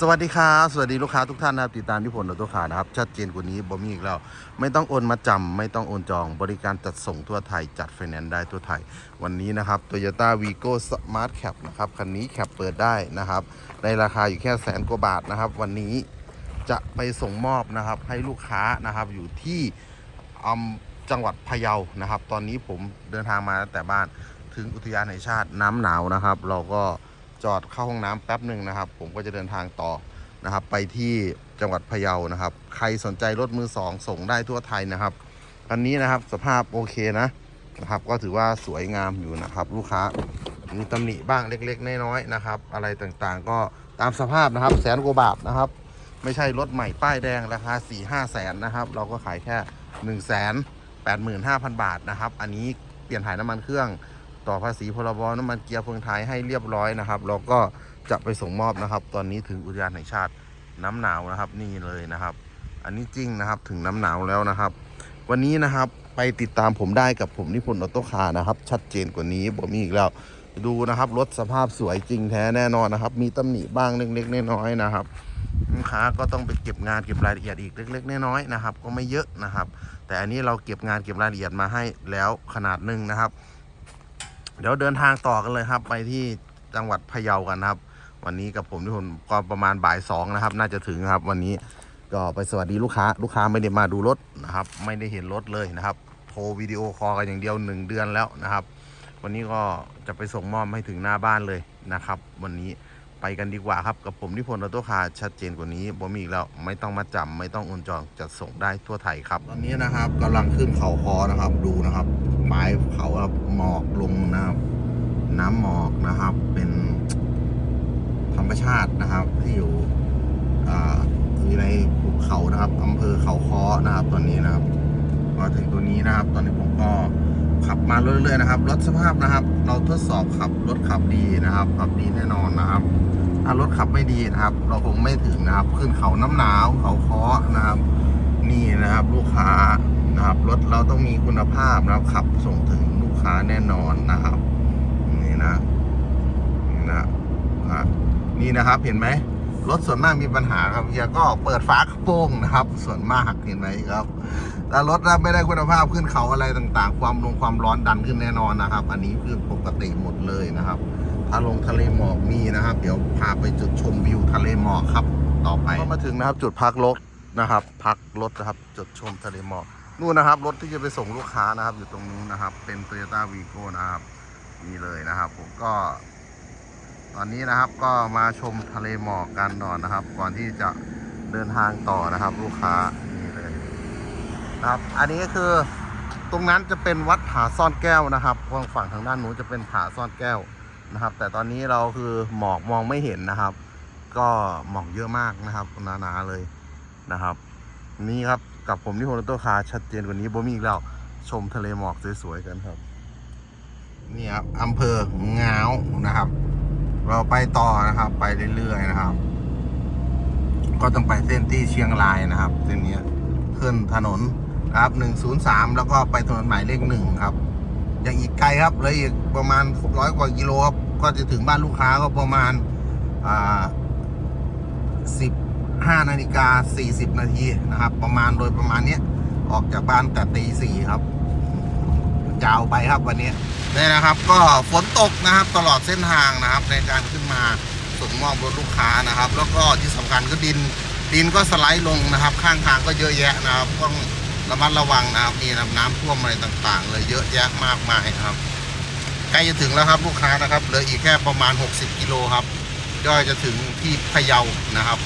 สวัสดีครับสวัสดีลูกค้าทุกท่านนะครับติดตามที่ผลรถตัวขานะครับ ชัดเจนกว่านี้บ่มีอีกแล้ว ไม่ต้องโอนมาจำไม่ต้องโอนจอง บริการจัดส่งทั่วไทย จัดไฟแนนซ์ได้ทั่วไทย วันนี้นะครับ Toyota Vigo Smart Cap นะครับ คันนี้แคปเปิดได้นะครับ ในราคาอยู่แค่แสนกว่าบาทนะครับ วันนี้จะไปส่งมอบนะครับให้ลูกค้านะครับอยู่ที่อำจังหวัดพะเยานะครับ ตอนนี้ผมเดินทางมาตั้งแต่บ้านถึงอุทยานแห่งชาติน้ำหนาวนะครับ เราก็ จอดเข้าห้องน้ำแป๊บหนึ่งนะครับ ผมก็จะเดินทางต่อนะครับ ไปที่จังหวัดพะเยานะครับ ใครสนใจรถมือสองส่งได้ทั่วไทยนะครับอันนี้นะครับสภาพโอเคนะนะครับ ก็ถือว่าสวยงามอยู่นะครับ ลูกค้ามีตำหนิบ้างเล็กๆน้อยๆนะครับ อะไรต่างๆ ก็ตามสภาพนะครับ แสนกว่าบาทนะครับ ไม่ใช่รถใหม่ป้ายแดงราคา4 5แสนนะครับ เราก็ขายแค่ 1 8 5 0 0 0 บาทนะครับ อันนี้เปลี่ยนถ่ายน้ำมันเครื่อง ต่อภาษีพรบน้ำมันเกียร์เฟืองไทยให้เรียบร้อยนะครับแล้วก็จะไปส่งมอบนะครับ ตอนนี้ถึงอุทยานแห่งชาติน้ำหนาวนะครับนี่เลยนะครับ อันนี้จริงนะครับถึงน้ำหนาวแล้วนะครับ วันนี้นะครับไปติดตามผมได้กับผมนิพนธ์ออโต้คาร์นะครับ ชัดเจนกว่านี้ผมมีอีกแล้วดูนะครับรถสภาพสวยจริงแท้แน่นอนนะครับ มีตำหนิบ้างเล็กๆน้อยๆนะครับลูกค้าก็ต้องไปเก็บงานเก็บรายละเอียดอีกเล็กๆน้อยๆนะครับ ก็ไม่เยอะนะครับ แต่อันนี้เราเก็บงานเก็บรายละเอียดมาให้แล้วขนาดหนึ่งนะครับ เดี๋ยวเดินทางต่อกันเลยครับ ไปที่จังหวัดพะเยากันครับ วันนี้กับผมทุกคนก็ประมาณบ่ายสองนะครับ น่าจะถึงครับ วันนี้ก็ไปสวัสดีลูกค้า ลูกค้าไม่ได้มาดูรถนะครับ ไม่ได้เห็นรถเลยนะครับโทรวิดีโอคอลกันอย่างเดียวหนึ่งเดือนแล้วนะครับ วันนี้ก็จะไปส่งมอบให้ถึงหน้าบ้านเลยนะครับ วันนี้ไปกันดีกว่าครับกับผมที่พลรถตัวคาชัดเจนกว่านี้บ่มีอีกแล้วไม่ต้องมาจำไม่ต้องโอนจองจัดส่งได้ทั่วไทยครับตอนนี้นะครับกำลังขึ้นเขาคอนะครับดูนะครับ ปลายเขาครับหมอกลงนะครับ น้ำหมอกนะครับ เป็นธรรมชาตินะครับ ที่อยู่อ่าอยู่ในภูเขานะครับอำเภอเขาค้อนะครับตอนนี้นะครับมาถึงตัวนี้นะครับ ตอนนี้ผมก็ขับมาเรื่อยๆนะครับรถสภาพนะครับ เราทดสอบขับรถขับดีนะครับขับดีแน่นอนนะครับถ้ารถขับไม่ดีนะครับ เราคงไม่ถึงนะครับ ขึ้นเขาน้ำหนาวเขาค้อนะครับ นี่นะครับ ลูกค้า นะครับรถเราต้องมีคุณภาพนะครับขับส่งถึงลูกค้าแน่นอนนะครับ นี่นะนี่นะอะนี่นะครับเห็นไหมรถส่วนมากมีปัญหาครับเฮียก็เปิดฝากระโปรงนะครับ ส่วนมากเห็นไหมครับแต่รถถ้าไม่ได้คุณภาพขึ้นเขาอะไรต่างๆ ความลงความร้อนดันขึ้นแน่นอนนะครับ อันนี้คือปกติหมดเลยนะครับถ้าลงทะเลหมอกมีนะครับ เดี๋ยวพาไปจุดชมวิวทะเลหมอกครับ ต่อไปก็มาถึงนะครับจุดพักรถนะครับ พักรถนะครับ จุดชมทะเลหมอก นู่นนะครับรถที่จะไปส่งลูกค้านะครับ อยู่ตรงนู้นนะครับ เป็น Toyota Vigo นะครับนี่เลยนะครับ ผมก็ ตอนนี้นะครับก็มาชมทะเลหมอกกันก่อนนะครับ ก่อนที่จะเดินทางต่อนะครับ ลูกค้านี่เลยนะครับ อันนี้คือตรงนั้นจะเป็นวัดผาซ่อนแก้วนะครับฝั่งฝั่งทางด้านนู้นจะเป็นผาซ่อนแก้วนะครับ แต่ตอนนี้เราคือหมอกมองไม่เห็นนะครับ ก็หมอกเยอะมากนะครับหนาๆเลยนะครับ นี่ครับ กับผมที่โฮลโตคาชัดเจนกว่านี้บ่มีอีกแล้ว ชมทะเลหมอกสวยๆกันครับนี่ครับอำเภองาวนะครับ เราไปต่อนะครับ ไปเรื่อยๆนะครับ ก็ต้องไปเส้นที่เชียงรายนะครับเส้นนี้ขึ้นถนนนะครับ 103 แล้วก็ไปถนนหมายเลขหนึ่งครับยังอีกไกลครับเลยอีกประมาณร้อยกว่ากิโลครับก็จะถึงบ้านลูกค้าก็ประมาณอ่าสิบ 5นาฬิกา40 นาทีนะครับ ประมาณโดยประมาณเนี้ยออกจากบ้านแต่ตีสี่ครับยาวไปครับวันนี้นี่นะครับ ก็ฝนตกนะครับตลอดเส้นทางนะครับ ในการขึ้นมาส่งมอบรถลูกค้านะครับ แล้วก็ที่สำคัญก็ดินดินก็สไลด์ลงนะครับ ข้างทางก็เยอะแยะนะครับต้องระมัดระวังนะครับนี่นะน้ำท่วมอะไรต่างๆ เลยเยอะแยะมากมายครับใกล้จะถึงแล้วครับลูกค้านะครับเหลืออีกแค่ประมาณ 60 กิโลครับก็จะถึงที่พะเยานะครับ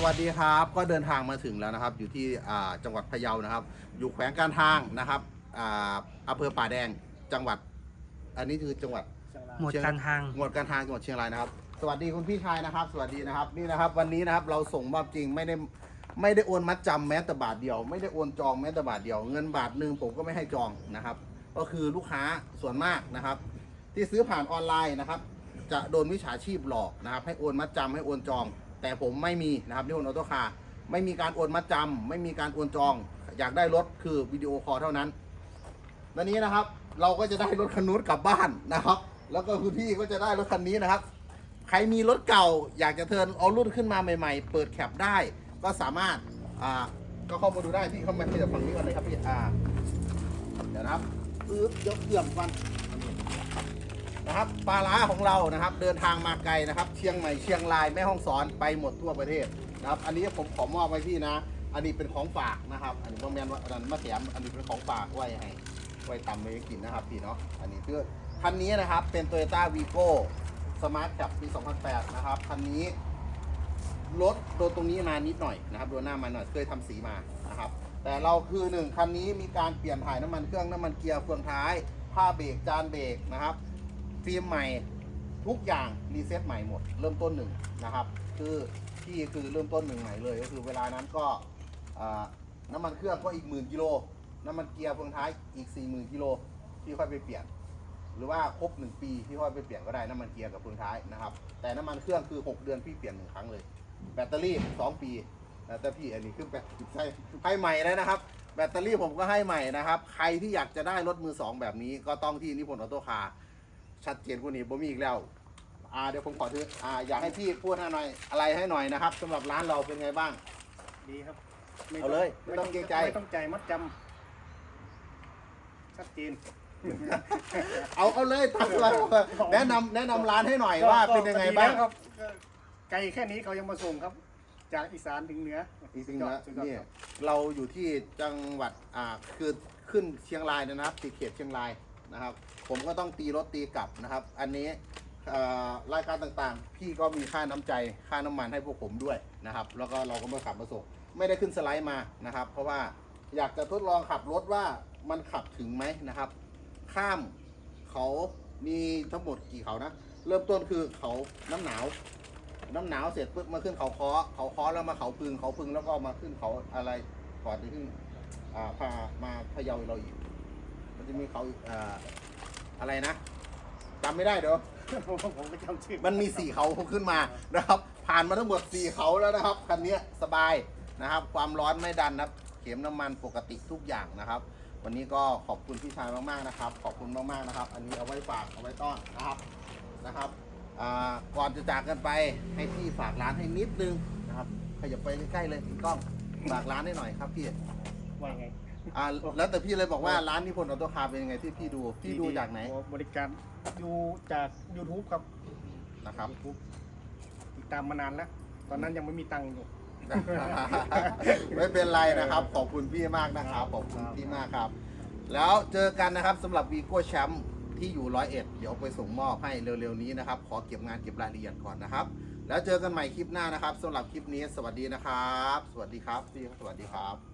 สวัสดีครับก็เดินทางมาถึงแล้วนะครับ อยู่ที่อ่าจังหวัดพะเยานะครับ อยู่แขวงการทางนะครับอ่าอำเภอป่าแดงจังหวัด อันนี้คือจังหวัดหมวดการทางหมวดการทางจังหวัดเชียงรายนะครับ สวัสดีคุณพี่ชายนะครับ สวัสดีนะครับนี่นะครับ วันนี้นะครับเราส่งมอบจริงไม่ได้ไม่ได้โอนมัดจำแม้แต่บาทเดียว ไม่ได้โอนจองแม้แต่บาทเดียว เงินบาทหนึ่งผมก็ไม่ให้จองนะครับ ก็คือลูกค้าส่วนมากนะครับ ที่ซื้อผ่านออนไลน์นะครับ จะโดนวิชาชีพหลอกนะครับ ให้โอนมัดจำให้โอนจอง แต่ผมไม่มีนะครับที่โอนออโต้คาร์ไม่มีการโอนมัดจำไม่มีการโอนจอง อยากได้รถคือวิดีโอคอลเท่านั้นวันนี้นะครับเราก็จะได้รถคันนู้นกลับบ้านนะครับ แล้วก็คุณพี่ก็จะได้รถคันนี้นะครับ ใครมีรถเก่าอยากจะเทินเอารุ่นขึ้นมาใหม่ ๆ เปิดแคปได้ ก็สามารถอ่าก็เข้ามาดูได้พี่เข้ามาที่ฝั่งนี้ก่อนเลยครับพี่อ่าเดี๋ยวนะครับปึ๊บยกเกื่อมฟัน นะครับปลาล้าของเรานะครับ เดินทางมาไกลนะครับ เชียงใหม่เชียงรายแม่ฮ่องสอนไปหมดทั่วประเทศนะครับ อันนี้ผมขอมอบไว้พี่นะ อันนี้เป็นของฝากนะครับ อันนี้ต้องแมนว่าอันนั้นมาแถมอันนี้เป็นของฝากไว้ให้ไว้ตำไว้กินนะครับพี่เนาะอันนี้คือคันนี้นะครับเป็น Toyota Vigo Smart Cap ปี 2008 นะครับคันนี้รถโดนตรงนี้มานิดหน่อยนะครับโดนหน้ามาหน่อยเคยทำสีมานะครับ แต่เราคือหนึ่งคันนี้มีการเปลี่ยนถ่ายน้ำมันเครื่องน้ำมันเกียร์เฟืองท้ายผ้าเบรกจานเบรกนะครับ ฟิล์มใหม่ทุกอย่างรีเซ็ตใหม่หมด เริ่มต้นหนึ่งนะครับ คือที่คือเริ่มต้นหนึ่งใหม่เลย ก็คือเวลานั้นก็น้ำมันเครื่องก็อีกหมื่นกิโลน้ำมันเกียร์เฟืองท้ายอีก4 0,000กิโลที่ค่อยไปเปลี่ยน หรือว่าครบ 1 ปีที่ค่อยไปเปลี่ยนก็ได้น้ำมันเกียร์กับเฟืองท้ายนะครับ แต่น้ำมันเครื่องคือ 6 เดือนพี่เปลี่ยนหนึ่งครั้งเลย แบตเตอรี่ 2 ปีแต่พี่อันนี้ขึ้นแบตใช่ให้ใหม่แล้วนะครับ แบตเตอรี่ผมก็ให้ใหม่นะครับ ใครที่อยากจะได้รถมือสองแบบนี้ก็ต้องที่นิพนธ์ออโต้คาร์ ชัดเจนกว่านี้บ่มีอีกแล้วอ่าเดี๋ยวผมขอถืออ่าอยากให้พี่พูดให้หน่อยอะไรให้หน่อยนะครับสำหรับร้านเราเป็นไงบ้าง ดีครับเอาเลยไม่ต้องเกรงใจ ไม่ต้องใจายมัดจำชัดเจน เอาเอาเลยตักเลยแนะนำแนะนำร้านให้หน่อยว่าเป็นยังไงบ้างก็ดีแล้วครับก็ไกลแค่นี้เขายังมาส่งครับ จากอีสานถึงเหนือจริงๆนะสุดยอดนี่ครับเราอยู่ที่จังหวัดอ่าคือขึ้นเชียงรายนะครับติดเขตเชียงราย นะครับ ผมก็ต้องตีรถตีกลับนะครับ อันนี้รายการต่างๆ พี่ก็มีค่าน้ำใจค่าน้ำมันให้พวกผมด้วยนะครับ แล้วก็เราก็มาขับมาส่งไม่ได้ขึ้นสไลด์มานะครับ เพราะว่าอยากจะทดลองขับรถว่ามันขับถึงไหมนะครับ ข้ามเขามีทั้งหมดกี่เขานะ เริ่มต้นคือเขาน้ำหนาว น้ำหนาวเสร็จปุ๊บมาขึ้นเขาคอเขาคอแล้วมาเขาพึงเขาพึงแล้วก็มาขึ้นเขาอะไรก่อนจะขึ้นพามาพะเยาเราอีก มันจะมีเขาอีกอ่าอะไรนะจำไม่ได้เดี๋ยวผมผมก็จำชื่อมันมีสี่เขาขึ้นมานะครับ ผ่านมาทั้งหมดสี่เขาแล้วนะครับคันนี้สบายนะครับ ความร้อนไม่ดันนะครับ เข็มน้ำมันปกติทุกอย่างนะครับ วันนี้ก็ขอบคุณพี่ชายมากๆนะครับ ขอบคุณมากๆนะครับ อันนี้เอาไว้ฝากเอาไว้ต้อนนะครับนะครับอ่าก่อนจะจากกันไปให้พี่ฝากร้านให้นิดนึงนะครับขยับไปใกล้ๆเลยพี่ก้องฝากร้านให้หน่อยครับพี่ว่าไง อ่าแล้วแต่พี่เลยบอกว่าร้านนิพนธ์ออโต้คาร์เป็นยังไงที่พี่ดูพี่ดูจากไหนบริการดูจาก YouTube ครับนะครับ YouTube ติดตามมานานแล้ว ตอนนั้นยังไม่มีตังค์อยู่ ไม่เป็นไรนะครับ ขอบคุณพี่มากนะครับขอบคุณพี่มากครับ แล้วเจอกันนะครับสำหรับวีโก้แชมป์ที่อยู่ร้อยเอ็ดเดี๋ยวไปส่งมอบให้เร็วๆนี้นะครับ ขอเก็บงานเก็บรายละเอียดก่อนนะครับ แล้วเจอกันใหม่คลิปหน้านะครับสำหรับคลิปนี้ สวัสดีนะครับ สวัสดีครับพี่สวัสดีครับ